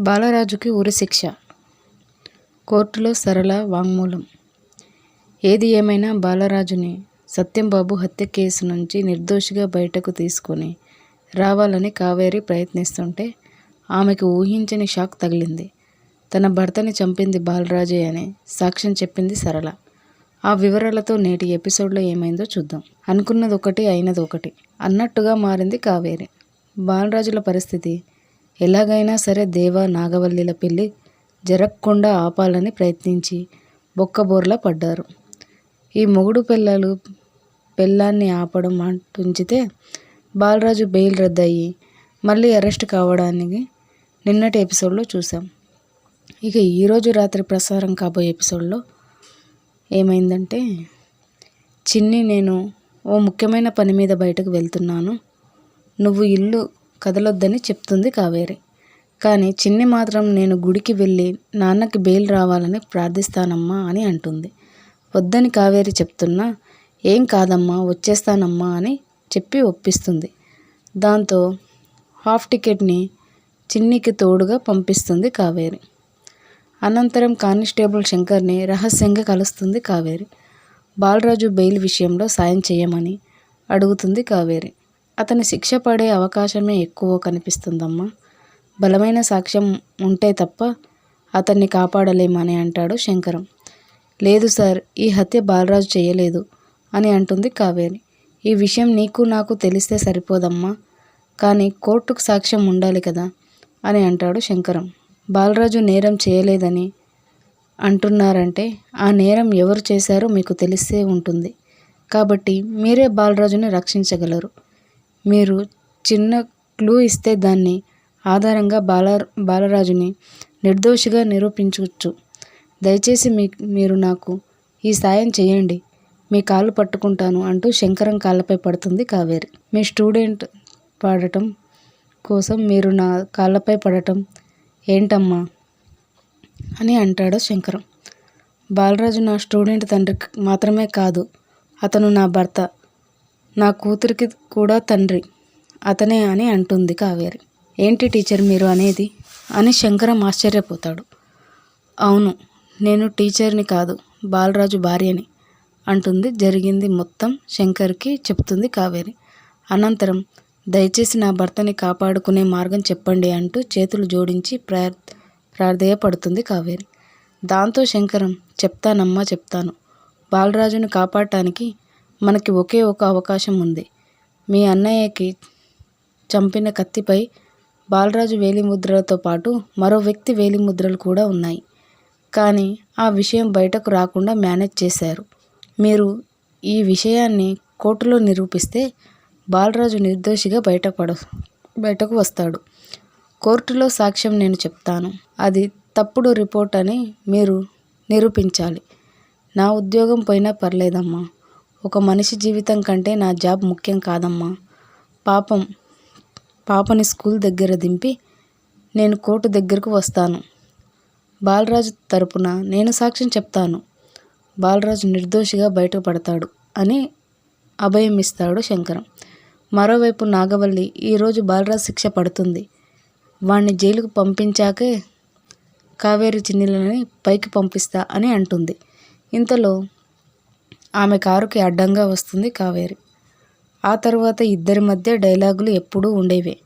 బాలరాజుకి ఉరిశిక్ష కోర్టులో సరళ వాంగ్మూలం. ఏది ఏమైనా బాలరాజుని సత్యంబాబు హత్య కేసు నుంచి నిర్దోషిగా బయటకు తీసుకొని రావాలని కావేరి ప్రయత్నిస్తుంటే ఆమెకు ఊహించని షాక్ తగిలింది. తన భర్తని చంపింది బాలరాజే అని సాక్ష్యం చెప్పింది సరళ. ఆ వివరాలతో నేటి ఎపిసోడ్లో ఏమైందో చూద్దాం. అనుకున్నది ఒకటి అయినది ఒకటి అన్నట్టుగా మారింది కావేరి. బాలరాజుల పరిస్థితి ఎలాగైనా సరే దేవ నాగవల్లిల పెళ్ళి జరగకుండా ఆపాలని ప్రయత్నించి బొక్కబోర్లా పడ్డారు. ఈ మొగుడు పిల్లలు పెళ్ళాన్ని ఆపడం అంటుంచితే బాలరాజు బెయిల్ రద్దయ్యి మళ్ళీ అరెస్ట్ కావడానికి నిన్నటి ఎపిసోడ్లో చూసాం ఇక ఈరోజు రాత్రి ప్రసారం కాబోయే ఎపిసోడ్లో ఏమైందంటే చిన్ని నేను ఓ ముఖ్యమైన పని మీద బయటకు వెళ్తున్నాను. నువ్వు ఇల్లు కదలొద్దని చెప్తుంది కావేరి. కానీ చిన్ని మాత్రం నేను గుడికి వెళ్ళి నాన్నకి బెయిల్ రావాలని ప్రార్థిస్తానమ్మా అని అంటుంది. వద్దని కావేరి చెప్తున్నా ఏం కాదమ్మా వచ్చేస్తానమ్మా అని చెప్పి ఒప్పిస్తుంది. దాంతో హాఫ్ టికెట్ని చిన్నికి తోడుగా పంపిస్తుంది కావేరి. అనంతరం కానిస్టేబుల్ శంకర్ని రహస్యంగా కలుస్తుంది కావేరి. బాలరాజు బెయిల్ విషయంలో సాయం చేయమని అడుగుతుంది కావేరి. అతని శిక్ష పడే అవకాశమే ఎక్కువ కనిపిస్తుందమ్మా. బలమైన సాక్ష్యం ఉంటే తప్ప అతన్ని కాపాడలేమని అంటాడు శంకరం. లేదు సార్ ఈ హత్య బాలరాజు చేయలేదు అని అంటుంది కావేరి ఈ విషయం నీకు నాకు తెలిస్తే సరిపోదమ్మా. కానీ కోర్టుకు సాక్ష్యం ఉండాలి కదా అని అంటాడు శంకరం. బాలరాజు నేరం చేయలేదని అంటున్నారంటే ఆ నేరం ఎవరు చేశారో మీకు తెలిసే ఉంటుంది. కాబట్టి మీరే బాలరాజుని రక్షించగలరు. మీరు చిన్న క్లూ ఇస్తే దాన్ని ఆధారంగా బాల బాలరాజుని నిర్దోషిగా నిరూపించవచ్చు దయచేసి మీ మీరు నాకు ఈ సాయం చేయండి. మీ కాళ్ళు పట్టుకుంటాను అంటూ శంకరం కాళ్ళపై పడుతుంది కావేరి. మీ స్టూడెంట్ పాడటం కోసం మీరు నా కాళ్ళపై పడటం ఏంటమ్మా? అని అంటాడు శంకరం. బాలరాజు నా స్టూడెంట్ తండ్రి మాత్రమే కాదు అతను నా భర్త. నా కూతురికి కూడా తండ్రి. అతనే అని అంటుంది కావేరి ఏంటి టీచర్ మీరు అనేది? అని శంకరం ఆశ్చర్యపోతాడు. అవును నేను టీచర్ని కాదు బాలరాజు భార్యని అంటుంది జరిగింది మొత్తం శంకర్కి చెప్తుంది కావేరి అనంతరం దయచేసి నా భర్తని కాపాడుకునే మార్గం చెప్పండి అంటూ చేతులు జోడించి ప్రార్ ప్రార్థయపడుతుంది కావేరి దాంతో శంకరం చెప్తానమ్మా చెప్తాను. బాలరాజును కాపాడటానికి మనకి ఒకే ఒక అవకాశం ఉంది. మీ అన్నయ్యకి చంపిన కత్తిపై బాలరాజు వేలిముద్రలతో పాటు మరో వ్యక్తి వేలిముద్రలు కూడా ఉన్నాయి. కానీ ఆ విషయం బయటకు రాకుండా మేనేజ్ చేశారు. మీరు ఈ విషయాన్ని కోర్టులో నిరూపిస్తే బాలరాజు నిర్దోషిగా బయటపడ బయటకు వస్తాడు. కోర్టులో సాక్ష్యం నేను చెప్తాను. అది తప్పుడు రిపోర్ట్ అని మీరు నిరూపించాలి. నా ఉద్యోగం పోయినా పర్లేదమ్మా. ఒక మనిషి జీవితం కంటే నా జాబ్ ముఖ్యం కాదమ్మా. పాపం పాపని స్కూల్ దగ్గర దింపి నేను కోర్టు దగ్గరకు వస్తాను. బాలరాజు తరపున నేను సాక్ష్యం చెప్తాను. బాలరాజు నిర్దోషిగా బయటపడతాడు అని అభయం ఇస్తాడు శంకరం. మరోవైపు నాగవల్లి ఈరోజు బాలరాజు శిక్ష పడుతుంది. వాణ్ణి జైలుకు పంపించాకే కావేరి చిన్నిలని పైకి పంపిస్తా అని అంటుంది. ఇంతలో ఆమె కారుకి అడ్డంగా వస్తుంది కావేరి. ఆ తర్వాత ఇద్దరి మధ్య డైలాగులు ఎప్పుడూ ఉండేవే.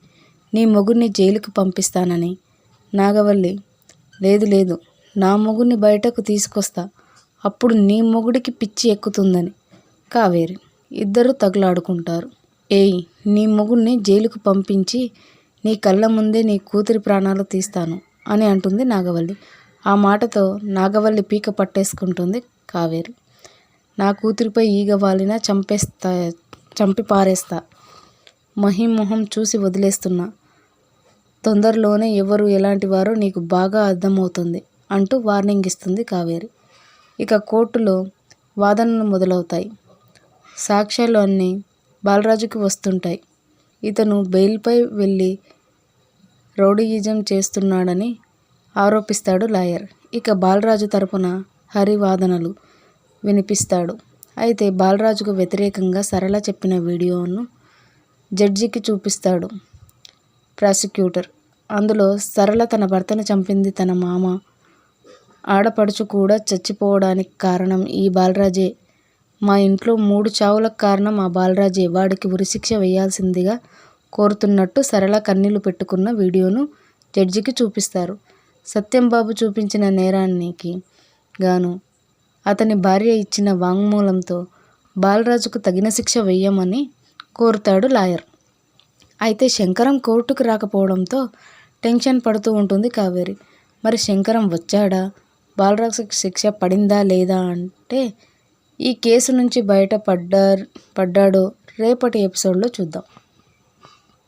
నీ మొగుడిని జైలుకు పంపిస్తానని. నాగవల్లి లేదు లేదు నా మొగుడిని బయటకు తీసుకొస్తా. అప్పుడు నీ మొగుడికి పిచ్చి ఎక్కుతుందని. కావేరి ఇద్దరు తగులాడుకుంటారు. ఏయ్ నీ మొగుడిని జైలుకు పంపించి నీ కళ్ళ ముందే నీ కూతురి ప్రాణాలు తీస్తాను అని అంటుంది నాగవల్లి. ఆ మాటతో నాగవల్లి పీక పట్టేసుకుంటుంది కావేరి. నా కూతురిపై ఈగ వాలినా చంపేస్తా చంపి పారేస్తా. మహి మొహం చూసి వదిలేస్తున్నా. తొందరలోనే ఎవరు ఎలాంటి వారో నీకు బాగా అర్థమవుతుంది అంటూ వార్నింగ్ ఇస్తుంది కావేరి. ఇక కోర్టులో వాదనలు మొదలవుతాయి. సాక్ష్యాలు అన్నీ బాలరాజుకి వస్తుంటాయి. ఇతను బెయిల్పై వెళ్ళి రౌడీయిజం చేస్తున్నాడని ఆరోపిస్తాడు లాయర్. ఇక బాలరాజు తరపున హరి వాదనలు వినిపిస్తాడు. అయితే బాలరాజుకు వ్యతిరేకంగా సరళ చెప్పిన వీడియోను జడ్జికి చూపిస్తాడు ప్రాసిక్యూటర్. అందులో సరళ తన భర్తను చంపింది తన మామ. ఆడపడుచు కూడా చచ్చిపోవడానికి కారణం ఈ బాలరాజే. మా ఇంట్లో మూడు చావులకు కారణం ఆ బాలరాజే. వాడికి ఉరిశిక్ష వేయాల్సిందిగా కోరుతున్నట్టు సరళ కన్నీళ్ళు పెట్టుకున్న వీడియోను జడ్జికి చూపిస్తారు. సత్యంబాబు చూపించిన నేరానికి గాను అతని భార్య ఇచ్చిన వాంగ్మూలంతో బాలరాజుకు తగిన శిక్ష వేయమని కోరుతాడు లాయర్. అయితే శంకరం కోర్టుకు రాకపోవడంతో టెన్షన్ పడుతూ ఉంటుంది కావేరి. మరి శంకరం వచ్చాడా? బాలరాజు శిక్ష పడిందా లేదా అంటే ఈ కేసు నుంచి బయట పడ్డాడో రేపటి ఎపిసోడ్లో చూద్దాం.